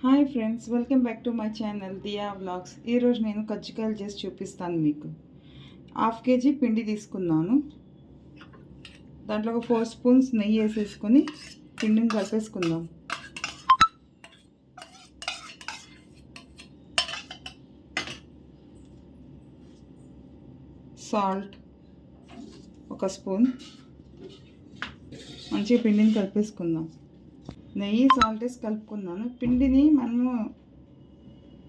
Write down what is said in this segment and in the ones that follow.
Hi friends welcome back to my channel Diya vlogs. ఈరోజు నేను కజ్జికాయలు చేసి చూపిస్తాను మీకు. హాఫ్ కేజీ పిండి తీసుకున్నాను. దాంట్లో ఒక ఫోర్ స్పూన్స్ నెయ్యి వేసేసుకొని పిండిని కలిపేసుకుందాం. సాల్ట్ ఒక స్పూన్. మంచిగా పిండిని కలిపేసుకుందాం. నెయ్యి సాల్ట్ వేసి కలుపుకున్నాను పిండిని మనము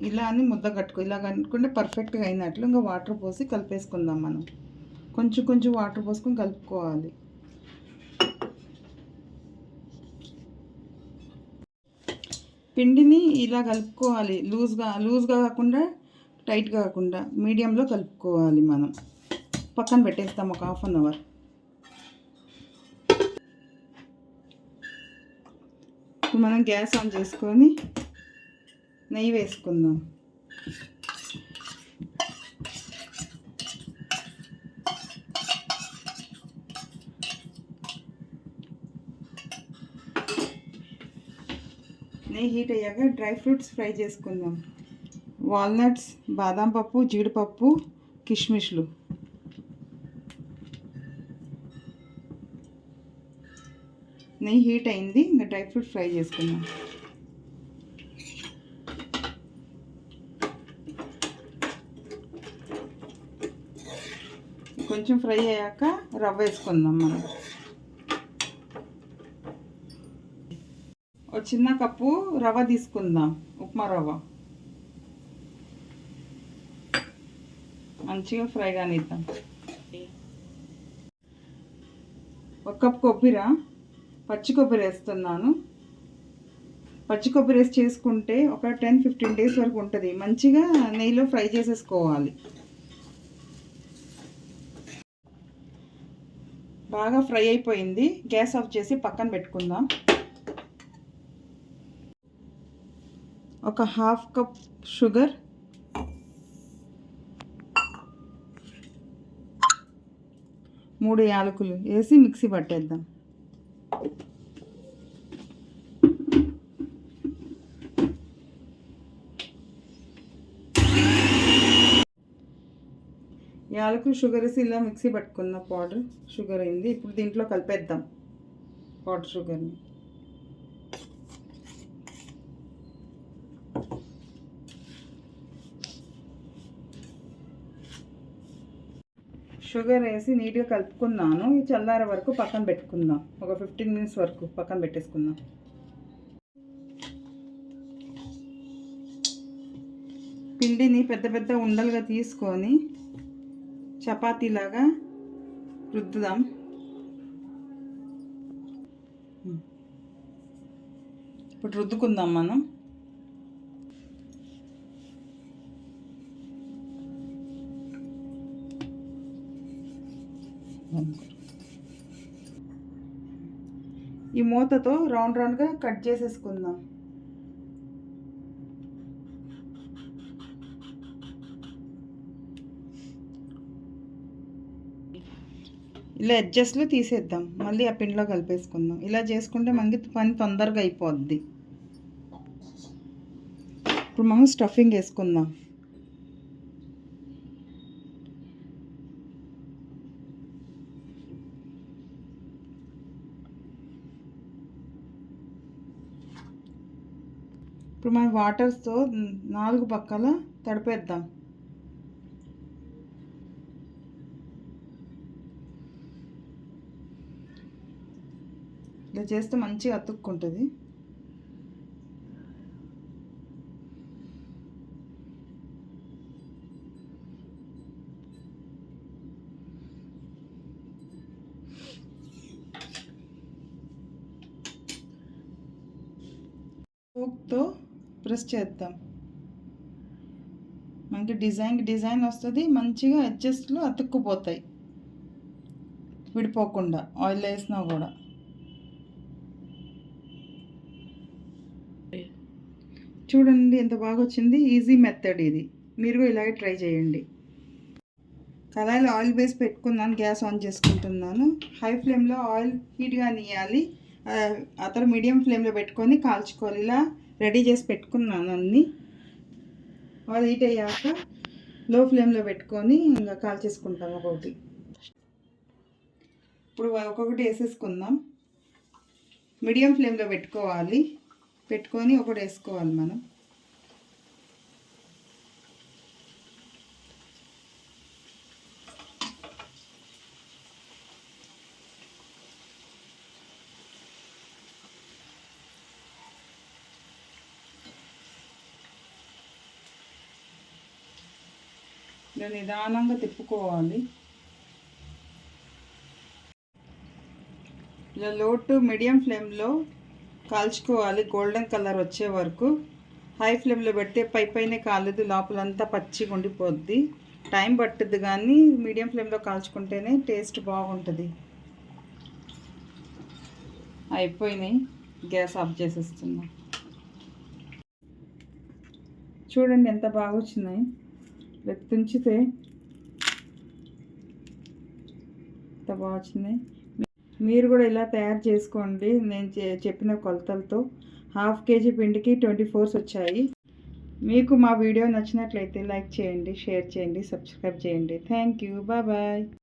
ఇలా అని ముద్ద కట్టుకో ఇలా కనుక్కుంటే పర్ఫెక్ట్గా అయినట్లు ఇంకా వాటర్ పోసి కలిపేసుకుందాం మనం. కొంచెం కొంచెం వాటర్ పోసుకొని కలుపుకోవాలి. పిండిని ఇలా కలుపుకోవాలి. లూజ్గా లూజ్గా కాకుండా టైట్గా కాకుండా మీడియంలో కలుపుకోవాలి మనం. పక్కన పెట్టేస్తాం ఒక హాఫ్ అన్ అవర్ ఇప్పుడు మనం గ్యాస్ ఆన్ చేసుకొని నెయ్యి వేసుకుందాం. నెయ్యి హీట్ అయ్యాక డ్రై ఫ్రూట్స్ ఫ్రై చేసుకుందాం. వాల్నట్స్ బాదం పప్పు జీడిపప్పు కిష్మిష్లు. నెయ్యి హీట్ అయింది ఇంకా డ్రై ఫ్రూట్ ఫ్రై చేసుకుందాం. కొంచెం ఫ్రై అయ్యాక రవ్వ వేసుకుందాం మనం. ఒక చిన్న కప్పు రవ్వ తీసుకుందాం ఉప్మా రవ్వ. మంచిగా ఫ్రై కానిద్దాం. ఒక కప్ కొబ్బరి పచ్చి కొబ్బరి వేస్తున్నాను. పచ్చి కొబ్బరి వేసి చేసుకుంటే ఒక టెన్ ఫిఫ్టీన్ డేస్ వరకు ఉంటుంది. మంచిగా నెయ్యిలో ఫ్రై చేసేసుకోవాలి. బాగా ఫ్రై అయిపోయింది. గ్యాస్ ఆఫ్ చేసి పక్కన పెట్టుకుందాం. ఒక హాఫ్ కప్ షుగర్. మూడు యాలకులు వేసి మిక్సీ పట్టేద్దాం. యాలకు షుగర్ వేసి ఇలా మిక్సీ పట్టుకున్న పౌడర్ షుగర్ అయింది. ఇప్పుడు దీంట్లో కలిపేద్దాం పౌడర్ షుగర్ని. షుగర్ వేసి నీట్గా కలుపుకున్నాను. ఈ చల్లార వరకు పక్కన పెట్టుకుందాం. ఒక ఫిఫ్టీన్ మినిట్స్ వరకు పక్కన పెట్టేసుకుందాం. పిండిని పెద్ద పెద్ద ఉండలుగా తీసుకొని చపాతీలాగా రుద్దుదాం. ఇప్పుడు రుద్దుకుందాం మనం. ఈ మూతతో రౌండ్ రౌండ్గా కట్ చేసేసుకుందాం. ఇలా అడ్జస్ట్లో తీసేద్దాం. మళ్ళీ ఆ పిండిలో కలిపేసుకుందాం. ఇలా చేసుకుంటే మనకి పని తొందరగా అయిపోద్ది. ఇప్పుడు మనం స్టఫింగ్ వేసుకుందాం. ఇప్పుడు మనం వాటర్స్తో నాలుగు పక్కల తడిపేద్దాం. ఇట్లా చేస్తే మంచిగా అతుక్కుంటుంది. ఫోక్తో ప్రెస్ చేద్దాం. మనకి డిజైన్ డిజైన్ వస్తుంది మంచిగా అడ్జస్ట్లో అతుక్కుపోతాయి. విడిపోకుండా ఆయిల్ వేసినా కూడా. చూడండి ఎంత బాగా వచ్చింది ఈజీ మెథడ్ ఇది. మీరు ఇలాగే ట్రై చేయండి. కళాయిలో ఆయిల్ బేస్ పెట్టుకున్నాను గ్యాస్ ఆన్ చేసుకుంటున్నాను. హై ఫ్లేమ్లో ఆయిల్ హీట్గా నీయాలి. అతను మీడియం ఫ్లేమ్లో పెట్టుకొని కాల్చుకోవాలి. ఇలా రెడీ చేసి పెట్టుకున్నాను అన్నీ. వాళ్ళు హీట్ అయ్యాక లో ఫ్లేమ్లో పెట్టుకొని ఇంకా కాల్చేసుకుంటాం ఒక్కొక్కటి ఇప్పుడు ఒక్కొక్కటి వేసేసుకుందాం. మీడియం ఫ్లేమ్లో పెట్టుకోవాలి. పెట్టుకొని ఒకటి వేసుకోవాలి మనం. ఇలా నిదానంగా తిప్పుకోవాలి. ఇలా లో టు మీడియం ఫ్లేమ్లో కాల్చుకోవాలి. గోల్డెన్ కలర్ వచ్చే వరకు హై ఫ్లేమ్లో పెడితే పై పైనే కాలేదు లోపలంతా పచ్చిగా ఉండిపోద్ది. టైం పట్టుద్ది కానీ మీడియం ఫ్లేమ్లో కాల్చుకుంటేనే టేస్ట్ బాగుంటుంది. అయిపోయినాయి. గ్యాస్ ఆఫ్ చేసేస్తున్నా. చూడండి ఎంత బాగా వచ్చినాయి. రేపు తుంచితే ఎంత బాగా వచ్చినాయి. మీరు కూడా ఇలా తయారు చేసుకోండి. నేను చెప్పిన కొలతలతో. హాఫ్ కేజీ పిండికి ట్వంటీ ఫోర్స్ వచ్చాయి. మీకు మా వీడియో నచ్చినట్లయితే లైక్ చేయండి షేర్ చేయండి సబ్స్క్రైబ్ చేయండి. Thank you. బాయ్.